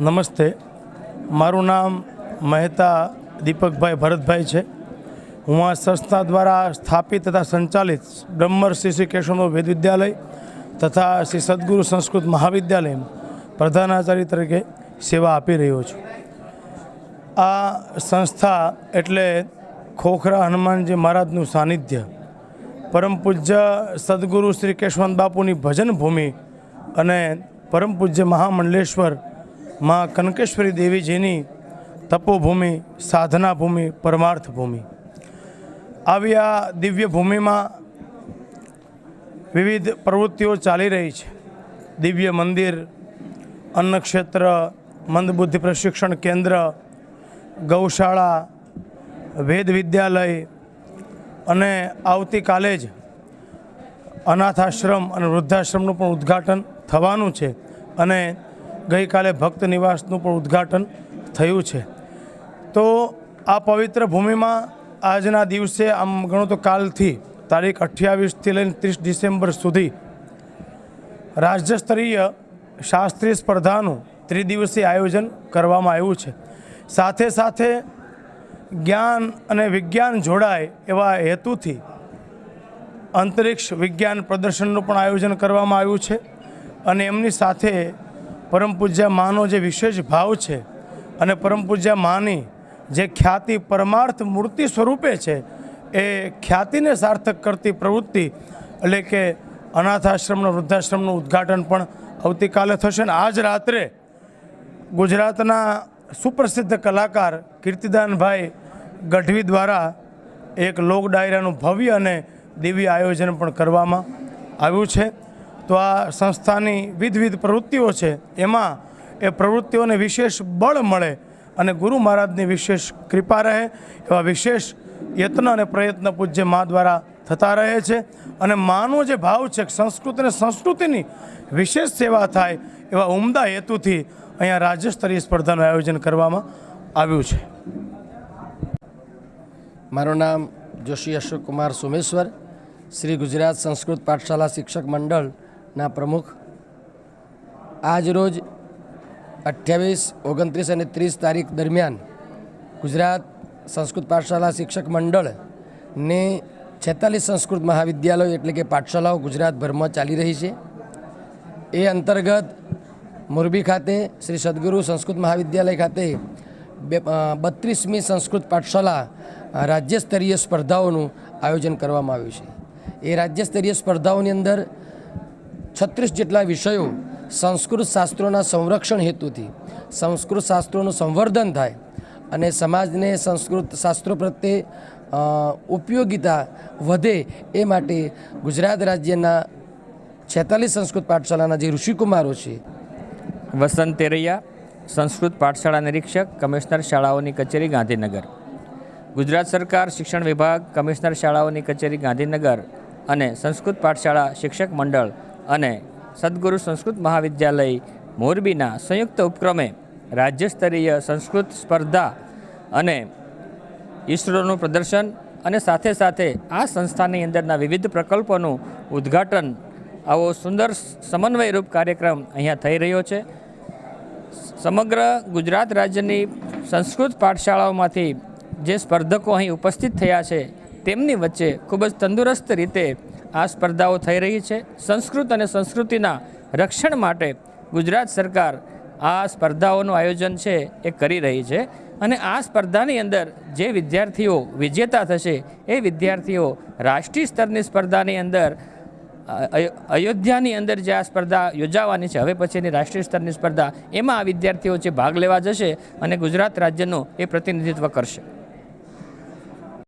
નમસ્તે. મારું નામ મહેતા દીપકભાઈ ભરતભાઈ છે. હું આ સંસ્થા દ્વારા સ્થાપિત તથા સંચાલિત બ્રહ્મર્ષિ શ્રી કેશવનો વેદ વિદ્યાલય તથા શ્રી સદગુરુ સંસ્કૃત મહાવિદ્યાલયમાં પ્રધાનાચાર્ય તરીકે સેવા આપી રહ્યો છું. આ સંસ્થા એટલે ખોખરા હનુમાનજી મહારાજનું સાનિધ્ય. પરમ પૂજ્ય સદગુરુ શ્રી કેશવંત બાપુની ભજન ભૂમિ અને પરમ પૂજ્ય મહામંડલેશ્વર માં કનકેશ્વરી દેવીજીની તપોભૂમિ સાધના ભૂમિ પરમાર્થ ભૂમિ આવી આ દિવ્ય ભૂમિમાં વિવિધ પ્રવૃત્તિઓ ચાલી રહી છે. દિવ્ય મંદિર, અન્નક્ષેત્ર, મંદબુદ્ધિ પ્રશિક્ષણ કેન્દ્ર, ગૌશાળા, વેદ વિદ્યાલય અને આવતીકાલે જ અનાથાશ્રમ અને વૃદ્ધાશ્રમનું પણ ઉદ્ઘાટન થવાનું છે. અને ગઈકાલે ભક્ત નિવાસનું પણ ઉદ્ઘાટન થયું છે. તો આ પવિત્ર ભૂમિમાં આજના દિવસે આમ ગણો તો કાલથી તારીખ અઠ્યાવીસથી લઈને ત્રીસ ડિસેમ્બર સુધી રાજ્ય સ્તરીય શાસ્ત્રીય સ્પર્ધાનું ત્રિદિવસીય આયોજન કરવામાં આવ્યું છે. સાથે સાથે જ્ઞાન અને વિજ્ઞાન જોડાય એવા હેતુથી અંતરિક્ષ વિજ્ઞાન પ્રદર્શનનું પણ આયોજન કરવામાં આવ્યું છે અને એમની સાથે પરમ પૂજ્ય માનો જે વિશેષ ભાવ છે અને પરમ પૂજ્ય માની જે ખ્યાતિ પરમાર્થ મૂર્તિ સ્વરૂપે છે, એ ખ્યાતિને સાર્થક કરતી પ્રવૃત્તિ, એટલે કે અનાથ આશ્રમનું વૃદ્ધાશ્રમનું ઉદ્ઘાટન પણ આવતીકાલે થશે ને આજ રાત્રે ગુજરાતના સુપ્રસિદ્ધ કલાકાર કીર્તિદાનભાઈ ગઢવી દ્વારા એક લોક ડાયરાનું ભવ્ય અને દિવ્ય આયોજન પણ કરવામાં આવ્યું છે. તો આ સંસ્થાની વિધવિધ પ્રવૃત્તિઓ છે, એમાં એ પ્રવૃત્તિઓને વિશેષ બળ મળે અને ગુરુ મહારાજની વિશેષ કૃપા રહે, એવા વિશેષ યત્ન અને પ્રયત્ન પૂજ્ય મા દ્વારા થતા રહે છે. અને માનો જે ભાવ છે સંસ્કૃત અને સંસ્કૃતિની વિશેષ સેવા થાય, એવા ઉમદા હેતુથી અહીંયા રાજ્ય સ્તરીય સ્પર્ધાનું આયોજન કરવામાં આવ્યું છે. મારું નામ જોશી અશોક કુમાર સોમેશ્વર, શ્રી ગુજરાત સંસ્કૃત પાઠશાલા શિક્ષક મંડળના પ્રમુખ. આજ રોજ અઠ્યાવીસ, ઓગણત્રીસ અને ત્રીસ તારીખ દરમિયાન ગુજરાત સંસ્કૃત પાઠશાલા શિક્ષક મંડળને છેતાલીસ સંસ્કૃત મહાવિદ્યાલયો એટલે કે પાઠશાલાઓ ગુજરાતભરમાં ચાલી રહી છે. એ અંતર્ગત મોરબી ખાતે શ્રી સદગુરુ સંસ્કૃત મહાવિદ્યાલય ખાતે બે બત્રીસમી સંસ્કૃત પાઠશાલા રાજ્યસ્તરીય રાજ્ય સ્તરીય સ્પર્ધાઓનું આયોજન કરવામાં આવ્યું છે. એ રાજ્યસ્તરીય સ્પર્ધાઓની અંદર છત્રીસ જેટલા વિષયો સંસ્કૃત શાસ્ત્રોના સંરક્ષણ હેતુથી, સંસ્કૃત શાસ્ત્રોનું સંવર્ધન થાય અને સમાજને સંસ્કૃત શાસ્ત્રો પ્રત્યે ઉપયોગિતા વધે એ માટે ગુજરાત રાજ્યના છેતાલીસ સંસ્કૃત પાઠશાળાના જે ઋષિકુમારો છે. વસંત તેરૈયા, સંસ્કૃત પાઠશાળા નિરીક્ષક, કમિશનર શાળાઓની કચેરી, ગાંધીનગર. ગુજરાત સરકાર, શિક્ષણ વિભાગ, કમિશનર શાળાઓની કચેરી, ગાંધીનગર અને સંસ્કૃત પાઠશાળા શિક્ષક મંડળ અને સદગુરુ સંસ્કૃત મહાવિદ્યાલય મોરબીના સંયુક્ત ઉપક્રમે રાજ્ય સ્તરીય સંસ્કૃત સ્પર્ધા અને ઈસરોનું પ્રદર્શન અને સાથે સાથે આ સંસ્થાની અંદરના વિવિધ પ્રકલ્પોનું ઉદ્ઘાટન આવો સુંદર સમન્વયરૂપ કાર્યક્રમ અહીંયા થઈ રહ્યો છે. સમગ્ર ગુજરાત રાજ્યની સંસ્કૃત પાઠશાળાઓમાંથી જે સ્પર્ધકો અહીં ઉપસ્થિત થયા છે તેમની વચ્ચે ખૂબ જ તંદુરસ્ત રીતે આ સ્પર્ધાઓ થઈ રહી છે. સંસ્કૃત અને સંસ્કૃતિના રક્ષણ માટે ગુજરાત સરકાર આ સ્પર્ધાઓનું આયોજન છે એ કરી રહી છે. અને આ સ્પર્ધાની અંદર જે વિદ્યાર્થીઓ વિજેતા થશે એ વિદ્યાર્થીઓ રાષ્ટ્રીય સ્તરની સ્પર્ધાની અંદર અયોધ્યાની અંદર જે આ સ્પર્ધા યોજાવાની છે, હવે પછીની રાષ્ટ્રીય સ્તરની સ્પર્ધા, એમાં આ વિદ્યાર્થીઓ જે ભાગ લેવા જશે અને ગુજરાત રાજ્યનું એ પ્રતિનિધિત્વ કરશે.